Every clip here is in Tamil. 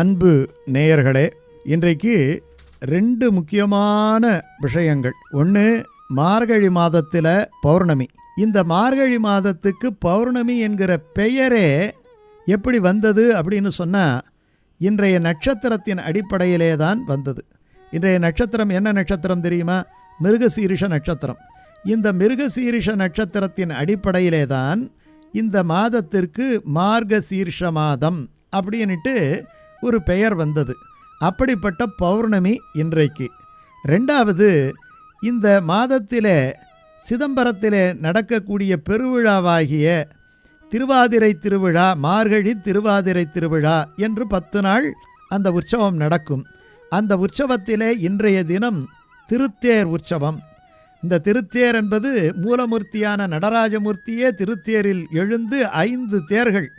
அன்பு நேயர்களே இன்றைக்கு ரெண்டு முக்கியமான விஷயங்கள். ஒன்று மார்கழி மாதத்தில் பௌர்ணமி. இந்த மார்கழி மாதத்துக்கு பௌர்ணமி என்கிற பெயரே எப்படி வந்தது அப்படின்னு சொன்னால் இன்றைய நட்சத்திரத்தின் அடிப்படையிலே தான் வந்தது. இன்றைய நட்சத்திரம் என்ன நட்சத்திரம் தெரியுமா? மிருகசீரிஷ நட்சத்திரம். இந்த மிருகசீரிஷ நட்சத்திரத்தின் அடிப்படையிலே தான் இந்த மாதத்திற்கு மார்கசீர்ஷ மாதம் அப்படின்ட்டு ஒரு பெயர் வந்தது. அப்படிப்பட்ட பௌர்ணமி இன்றைக்கு. ரெண்டாவது இந்த மாதத்திலே சிதம்பரத்திலே நடக்கக்கூடிய பெருவிழாவாகிய திருவாதிரை திருவிழா மார்கழி திருவாதிரை திருவிழா என்று பத்து நாள் அந்த உற்சவம் நடக்கும். அந்த உற்சவத்திலே இன்றைய தினம் திருத்தேர் உற்சவம். இந்த திருத்தேர் என்பது மூலமூர்த்தியான நடராஜமூர்த்தியே திருத்தேரில் எழுந்து ஐந்து தேர்கள்.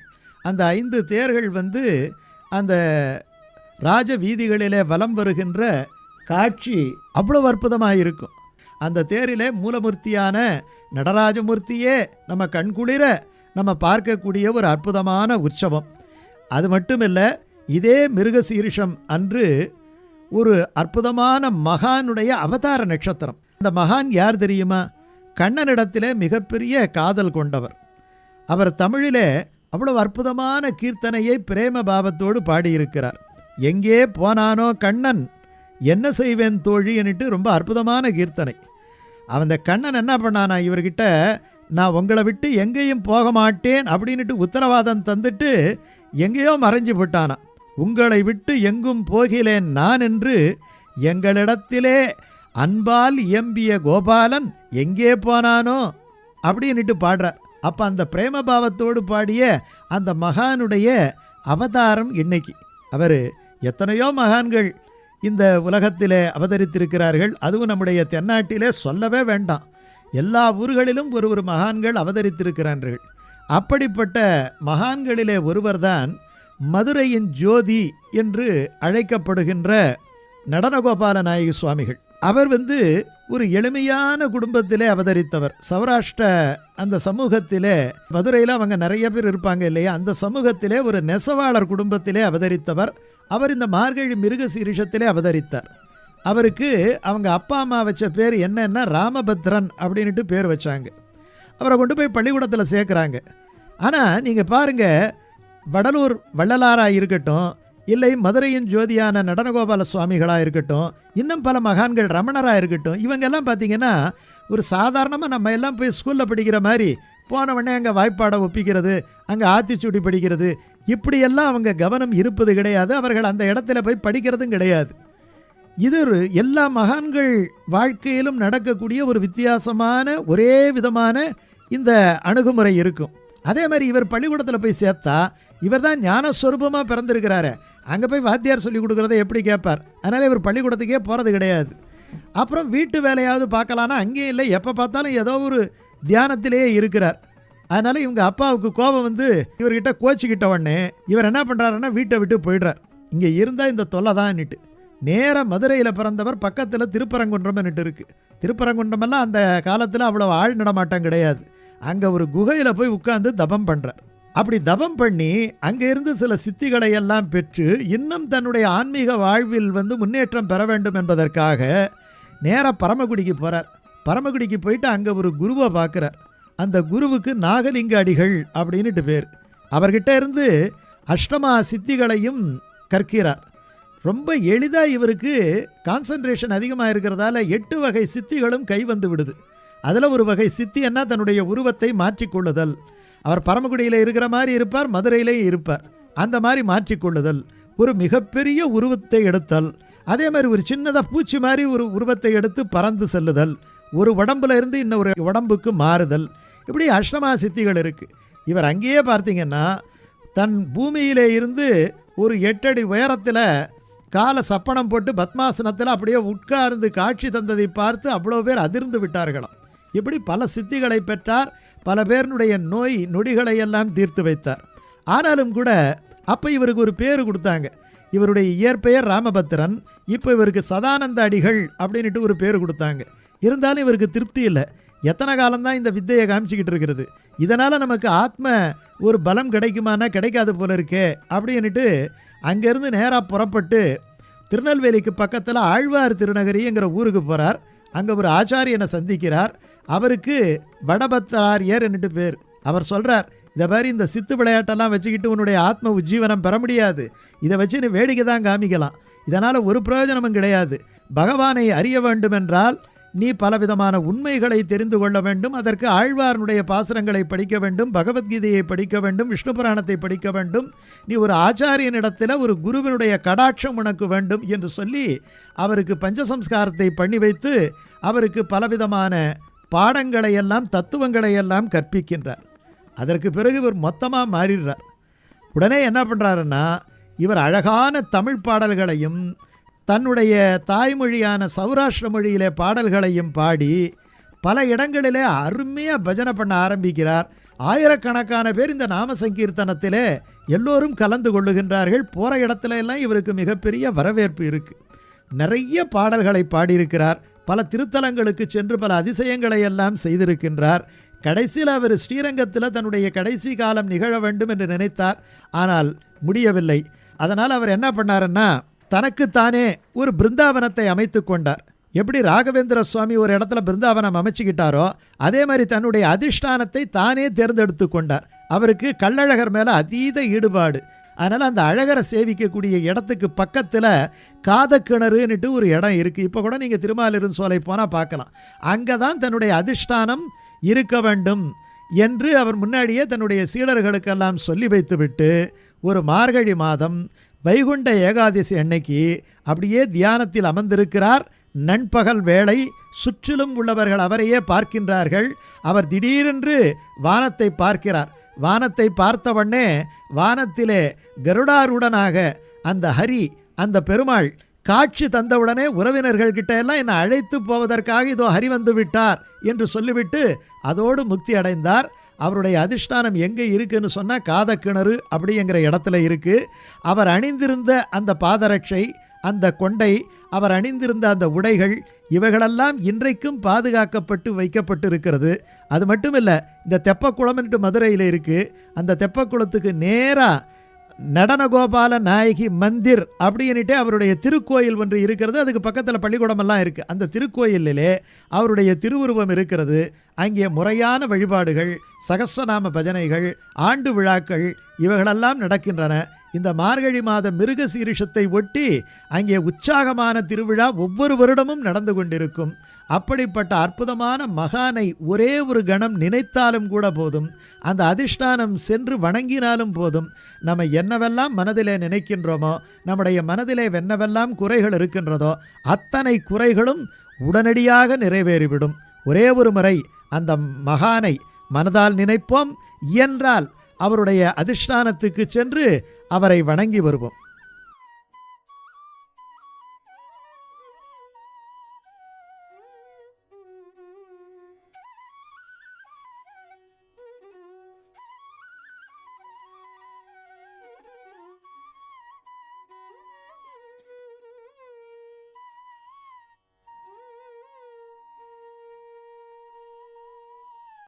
அந்த ஐந்து தேர்கள் வந்து அந்த ராஜ வீதிகளிலே வலம் வருகின்ற காட்சி அவ்வளவு அற்புதமாக இருக்கும் அந்த தேரிலே மூலமூர்த்தியான நடராஜமூர்த்தியே நம்ம கண்குளிர நம்ம பார்க்கக்கூடிய ஒரு அற்புதமான உற்சவம். அது மட்டுமில்லை இதே மிருகசீரிஷம் அன்று ஒரு அற்புதமான மகானுடைய அவதார நட்சத்திரம். அந்த மகான் யார் தெரியுமா? கண்ணனிடத்திலே மிகப்பெரிய காதல் கொண்டவர். அவர் தமிழிலே அவ்வளவு அற்புதமான கீர்த்தனையை பிரேம பாவத்தோடு பாடியிருக்கிறார். எங்கே போனானோ கண்ணன் என்ன செய்வேன் தோழின்னுட்டு ரொம்ப அற்புதமான கீர்த்தனை. அந்த கண்ணன் என்ன பண்ணானா இவர்கிட்ட நான் உங்களை விட்டு எங்கேயும் போக மாட்டேன் அப்படின்ட்டு உத்தரவாதம் தந்துட்டு எங்கேயோ மறைஞ்சு போட்டானா. உங்களை விட்டு எங்கும் போகிலேன் நான் என்று எங்களிடத்திலே அன்பால் இயம்பிய கோபாலன் எங்கே போனானோ அப்படின்னுட்டு பாடுறார். அப்போ அந்த பிரேம பாவத்தோடு பாடிய அந்த மகானுடைய அவதாரம் இன்னைக்கு. அவர் எத்தனையோ மகான்கள் இந்த உலகத்திலே அவதரித்திருக்கிறார்கள். அதுவும் நம்முடைய தென்னாட்டிலே சொல்லவே வேண்டாம். எல்லா ஊர்களிலும் ஒரு ஒரு மகான்கள் அவதரித்திருக்கிறார்கள். அப்படிப்பட்ட மகான்களிலே ஒருவர்தான் மதுரையின் ஜோதி என்று அழைக்கப்படுகின்ற நடனகோபால நாயகி சுவாமிகள். அவர் வந்து ஒரு எளிமையான குடும்பத்திலே அவதரித்தவர். சௌராஷ்டிர அந்த சமூகத்திலே மதுரையில் அவங்க நிறைய பேர் இருப்பாங்க இல்லையா? அந்த சமூகத்திலே ஒரு நெசவாளர் குடும்பத்திலே அவதரித்தவர். அவர் இந்த மார்கழி மிருக சீரிஷத்திலே அவதரித்தார். அவருக்கு அவங்க அப்பா அம்மா வச்ச பேர் என்னன்னா ராமபத்ரன் அப்படின்ட்டு பேர் வச்சாங்க. அவரை கொண்டு போய் பள்ளிக்கூடத்தில் சேர்க்குறாங்க. ஆனால் நீங்கள் பாருங்கள் வடலூர் வள்ளலாராக இருக்கட்டும் இல்லை மதுரையின் ஜோதியான நடனகோபால சுவாமிகளாக இருக்கட்டும் இன்னும் பல மகான்கள் ரமணராக இருக்கட்டும் இவங்கெல்லாம் பார்த்திங்கன்னா ஒரு சாதாரணமாக நம்ம எல்லாம் போய் ஸ்கூலில் படிக்கிற மாதிரி போனவொடனே அங்கே வாய்ப்பாடை ஒப்பிக்கிறது அங்கே ஆத்திச்சூடி படிக்கிறது இப்படியெல்லாம் அவங்க கவனம் இருப்பது கிடையாது அவர்கள் அந்த இடத்துல போய் படிக்கிறதும் கிடையாது. இது ஒரு எல்லா மகான்கள் வாழ்க்கையிலும் நடக்கக்கூடிய ஒரு வித்தியாசமான ஒரே விதமான இந்த அணுகுமுறை இருக்கும். அதே மாதிரி இவர் பள்ளிக்கூடத்தில் போய் சேர்த்தா இவர் தான் ஞானஸ்வரூபமாக பிறந்திருக்கிறாரு. அங்கே போய் வாத்தியார் சொல்லி கொடுக்குறத எப்படி கேட்பார்? அதனால் இவர் பள்ளிக்கூடத்துக்கே போகிறது கிடையாது. அப்புறம் வீட்டு வேலையாவது பார்க்கலான்னா அங்கேயும் இல்லை. எப்போ பார்த்தாலும் ஏதோ ஒரு தியானத்திலேயே இருக்கிறார். அதனால் இவங்க அப்பாவுக்கு கோபம் வந்து இவர்கிட்ட கோச்சிக்கிட்ட உடனே இவர் என்ன பண்ணுறாருன்னா வீட்டை விட்டு போயிடுறார். இங்கே இருந்தால் இந்த தொல்லை தான்னுட்டு நேராக மதுரையில் பிறந்தவர் பக்கத்தில் திருப்பரங்குன்றம்னுட்டு இருக்குது திருப்பரங்குன்றமெல்லாம் அந்த காலத்தில் அவ்வளோ ஆள் நடமாட்டம் கிடையாது. அங்கே ஒரு குகையில் போய் உட்காந்து தபம் பண்ணுறார் அப்படி தபம் பண்ணி அங்கிருந்து சில சித்திகளை எல்லாம் பெற்று இன்னும் தன்னுடைய ஆன்மீக வாழ்வில் வந்து முன்னேற்றம் பெற வேண்டும் என்பதற்காக நேராக பரமக்குடிக்கு போகிறார் பரமக்குடிக்கு போயிட்டு அங்கே ஒரு குருவை பார்க்குறார். அந்த குருவுக்கு நாகலிங்க அடிகள் அப்படின்னுட்டு பேர். அவர்கிட்ட இருந்து அஷ்டமா சித்திகளையும் கற்கிறார். ரொம்ப எளிதாக இவருக்கு கான்சன்ட்ரேஷன் அதிகமாக இருக்கிறதால எட்டு வகை சித்திகளும் கை வந்து விடுது. அதில் ஒரு வகை சித்தி என்ன? தன்னுடைய உருவத்தை மாற்றிக்கொள்ளுதல். அவர் பரமக்குடியில் இருக்கிற மாதிரி இருப்பார் மதுரையிலேயும் இருப்பார். அந்த மாதிரி மாற்றிக்கொள்ளுதல் ஒரு மிகப்பெரிய உருவத்தை எடுத்தல் அதே மாதிரி ஒரு சின்னதாக பூச்சி மாதிரி ஒரு உருவத்தை எடுத்து பறந்து செல்லுதல் ஒரு உடம்புல இருந்து இன்னொரு உடம்புக்கு மாறுதல். இப்படி அஷ்டமா சித்திகள் இருக்குது இவர் அங்கேயே பார்த்தீங்கன்னா தன் பூமியிலே இருந்து ஒரு எட்டடி உயரத்தில் காலை சப்பனம் போட்டு பத்மாசனத்தில் அப்படியே உட்கார்ந்து காட்சி தந்ததை பார்த்து அவ்வளோ பேர் அதிர்ந்து விட்டார்களாம். இப்படி பல சித்திகளை பெற்றார் பல பேருடைய நோய் நொடிகளை எல்லாம் தீர்த்து வைத்தார். ஆனாலும் கூட அப்போ இவருக்கு ஒரு பேர் கொடுத்தாங்க. இவருடைய இயற்பெயர் ராமபத்திரன் இப்போ இவருக்கு சதானந்த அடிகள் அப்படின்ட்டு ஒரு பேர் கொடுத்தாங்க. இருந்தாலும் இவருக்கு திருப்தி இல்லை. எத்தனை காலம்தான் இந்த வித்தையை காமிச்சிக்கிட்டு இருக்கிறது? இதனால் நமக்கு ஆத்ம ஒரு பலம் கிடைக்குமானா கிடைக்காது போல இருக்கே அப்படின்னுட்டு அங்கேருந்து நேராக புறப்பட்டு திருநெல்வேலிக்கு பக்கத்தில் ஆழ்வார் திருநகரிங்கிற ஊருக்கு போகிறார் அங்கே ஒரு ஆச்சாரியனை சந்திக்கிறார். அவருக்கு வடபத்தாரியர் என்னட்டு பேர். அவர் சொல்கிறார் இதை மாதிரி இந்த சித்து விளையாட்டெல்லாம் வச்சுக்கிட்டு உன்னுடைய ஆத்ம உஜ்ஜீவனம் பெற முடியாது. இதை வச்சு நீ வேடிக்கை தான் காமிக்கலாம். இதனால் ஒரு பிரயோஜனமும் கிடையாது. பகவானை அறிய வேண்டுமென்றால் நீ பலவிதமான உண்மைகளை தெரிந்து கொள்ள வேண்டும். அதற்கு ஆழ்வாரனுடைய பாசுரங்களை படிக்க வேண்டும். பகவத்கீதையை படிக்க வேண்டும். விஷ்ணு புராணத்தை படிக்க வேண்டும். நீ ஒரு ஆச்சாரியனிடத்தில் ஒரு குருவினுடைய கடாட்சம் உனக்கு வேண்டும் என்று சொல்லி அவருக்கு பஞ்சசம்ஸ்காரத்தை பண்ணி வைத்து அவருக்கு பலவிதமான பாடங்களை எல்லாம் தத்துவங்களை எல்லாம் கற்பிக்கின்றார். அதற்கு பிறகு இவர் மொத்தமாக மாறிடுறார். உடனே என்ன பண்ணுறாருன்னா இவர் அழகான தமிழ் பாடல்களையும் தன்னுடைய தாய்மொழியான சௌராஷ்டிர மொழியிலே பாடல்களையும் பாடி பல இடங்களிலே அருமையாக பஜனை பண்ண ஆரம்பிக்கிறார். ஆயிரக்கணக்கான பேர் இந்த நாம சங்கீர்த்தனத்திலே எல்லோரும் கலந்து கொள்ளுகின்றார்கள். போகிற இடத்துல எல்லாம் இவருக்கு மிகப்பெரிய வரவேற்பு இருக்குது நிறைய பாடல்களை பாடியிருக்கிறார். பல திருத்தலங்களுக்கு சென்று பல அதிசயங்களை எல்லாம் செய்திருக்கின்றார். கடைசியில் அவர் ஸ்ரீரங்கத்தில் தன்னுடைய கடைசி காலம் நிகழ வேண்டும் என்று நினைத்தார். ஆனால் முடியவில்லை. அதனால் அவர் என்ன பண்ணாருன்னா தனக்குத்தானே ஒரு பிருந்தாவனத்தை அமைத்து கொண்டார். எப்படி ராகவேந்திர சுவாமி ஒரு இடத்துல பிருந்தாவனம் அமைச்சுக்கிட்டாரோ அதே மாதிரி தன்னுடைய அதிஷ்டானத்தை தானே தேர்ந்தெடுத்து கொண்டார். அவருக்கு கள்ளழகர் மேலே அதீத ஈடுபாடு. அதனால் அந்த அழகரை சேவிக்கக்கூடிய இடத்துக்கு பக்கத்தில் காதக்கிணறுன்னுட்டு ஒரு இடம் இருக்குது இப்போ கூட நீங்கள் திருமாலிருந்து சோலை போனால் பார்க்கலாம். அங்கே தான் தன்னுடைய அதிஷ்டானம் இருக்க வேண்டும் என்று அவர் முன்னாடியே தன்னுடைய சீடர்களுக்கெல்லாம் சொல்லி வைத்துவிட்டு ஒரு மார்கழி மாதம் வைகுண்ட ஏகாதசி அன்னைக்கு அப்படியே தியானத்தில் அமர்ந்திருக்கிறார். நண்பகல் வேளை சுற்றிலும் உள்ளவர்கள் அவரையே பார்க்கின்றார்கள். அவர் திடீரென்று வானத்தை பார்க்கிறார். வானத்தை பார்த்தவண்ணே வானத்திலே கருடாருடனாக அந்த ஹரி அந்த பெருமாள் காட்சி தந்தவுடனே உறவினர்கள் கிட்ட எல்லாம் என்னை அழைத்து போவதற்காக இதோ ஹரி வந்து விட்டார் என்று சொல்லிவிட்டு அதோடு முக்தி அடைந்தார். அவருடைய அதிஷ்டானம் எங்கே இருக்குன்னு சொன்னால் காதக்கிணறு அப்படிங்கிற இடத்துல இருக்குது அவர் அணிந்திருந்த அந்த பாதரட்சை அந்த கொண்டை அவர் அணிந்திருந்த அந்த உடைகள் இவைகளெல்லாம் இன்றைக்கும் பாதுகாக்கப்பட்டு வைக்கப்பட்டு இருக்கிறது அது மட்டும் இல்லை இந்த என்று மதுரையில் இருக்குது அந்த தெப்பக்குளத்துக்கு நேராக நடனகோபால நாயகி மந்திர் அப்படின்னுட்டு அவருடைய திருக்கோயில் ஒன்று இருக்கிறது. அதுக்கு பக்கத்தில் பள்ளிக்கூடமெல்லாம் இருக்குது அந்த திருக்கோயிலிலே அவருடைய திருவுருவம் இருக்கிறது. அங்கே முறையான வழிபாடுகள் சகஸ்ரநாம பஜனைகள் ஆண்டு விழாக்கள் இவைகளெல்லாம் நடக்கின்றன. இந்த மார்கழி மாத மிருக சீரிஷத்தை ஒட்டி அங்கே உற்சாகமான திருவிழா ஒவ்வொரு வருடமும் நடந்து கொண்டிருக்கும். அப்படிப்பட்ட அற்புதமான மகானை ஒரே ஒரு கணம் நினைத்தாலும் கூட போதும். அந்த அதிஷ்டானம் சென்று வணங்கினாலும் போதும். நம்ம என்னவெல்லாம் மனதிலே நினைக்கின்றோமோ நம்முடைய மனதிலே என்னவெல்லாம் குறைகள் இருக்கின்றதோ அத்தனை குறைகளும் உடனடியாக நிறைவேறிவிடும். ஒரே ஒரு முறை அந்த மகானை மனதால் நினைப்போம். இயன்றால் அவருடைய அதிஷ்டானத்துக்கு சென்று அவரை வணங்கி வருவோம்.